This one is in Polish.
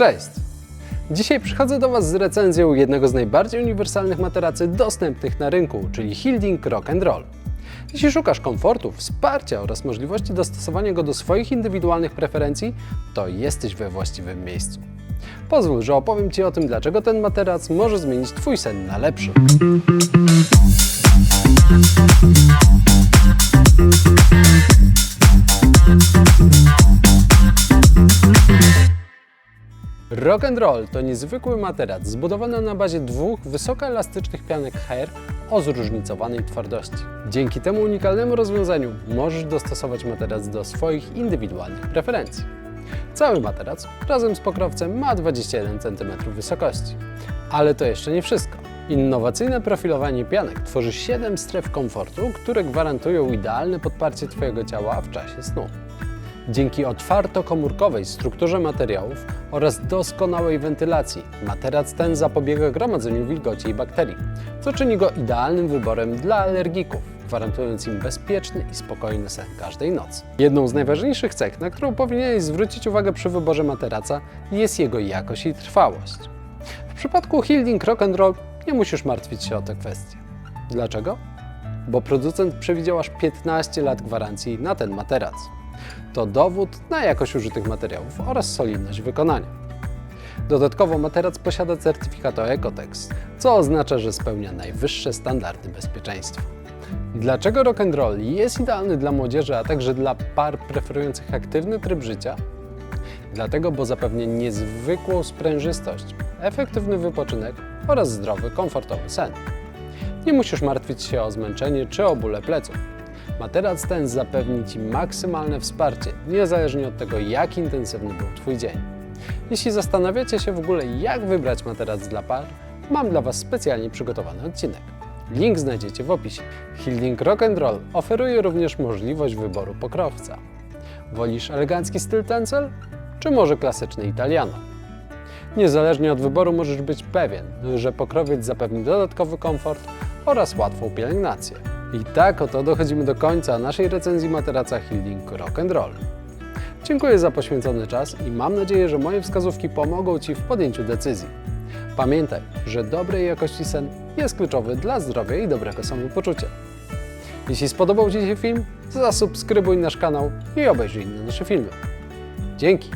Cześć! Dzisiaj przychodzę do Was z recenzją jednego z najbardziej uniwersalnych materacy dostępnych na rynku, czyli Hilding Rock and Roll. Jeśli szukasz komfortu, wsparcia oraz możliwości dostosowania go do swoich indywidualnych preferencji, to jesteś we właściwym miejscu. Pozwól, że opowiem Ci o tym, dlaczego ten materac może zmienić Twój sen na lepszy. Rock and Roll to niezwykły materac zbudowany na bazie dwóch wysokoelastycznych pianek hair o zróżnicowanej twardości. Dzięki temu unikalnemu rozwiązaniu możesz dostosować materac do swoich indywidualnych preferencji. Cały materac razem z pokrowcem ma 21 cm wysokości. Ale to jeszcze nie wszystko. Innowacyjne profilowanie pianek tworzy 7 stref komfortu, które gwarantują idealne podparcie Twojego ciała w czasie snu. Dzięki otwarto-komórkowej strukturze materiałów oraz doskonałej wentylacji, materac ten zapobiega gromadzeniu wilgoci i bakterii, co czyni go idealnym wyborem dla alergików, gwarantując im bezpieczny i spokojny sen każdej nocy. Jedną z najważniejszych cech, na którą powinieneś zwrócić uwagę przy wyborze materaca, jest jego jakość i trwałość. W przypadku Hilding Rock Roll nie musisz martwić się o te kwestie. Dlaczego? Bo producent przewidział aż 15 lat gwarancji na ten materac. To dowód na jakość użytych materiałów oraz solidność wykonania. Dodatkowo materac posiada certyfikat o Ecotex, co oznacza, że spełnia najwyższe standardy bezpieczeństwa. Dlaczego rock and roll jest idealny dla młodzieży, a także dla par preferujących aktywny tryb życia? Dlatego, bo zapewnia niezwykłą sprężystość, efektywny wypoczynek oraz zdrowy, komfortowy sen. Nie musisz martwić się o zmęczenie czy o bóle pleców. Materac ten zapewni Ci maksymalne wsparcie, niezależnie od tego, jak intensywny był Twój dzień. Jeśli zastanawiacie się w ogóle, jak wybrać materac dla par, mam dla Was specjalnie przygotowany odcinek. Link znajdziecie w opisie. Hilding Rock Roll oferuje również możliwość wyboru pokrowca. Wolisz elegancki styl tencel, czy może klasyczny italiano? Niezależnie od wyboru możesz być pewien, że pokrowiec zapewni dodatkowy komfort oraz łatwą pielęgnację. I tak oto dochodzimy do końca naszej recenzji materaca Hilding Rock and Roll. Dziękuję za poświęcony czas i mam nadzieję, że moje wskazówki pomogą Ci w podjęciu decyzji. Pamiętaj, że dobrej jakości sen jest kluczowy dla zdrowia i dobrego samopoczucia. Jeśli spodobał Ci się film, zasubskrybuj nasz kanał i obejrzyj inne nasze filmy. Dzięki!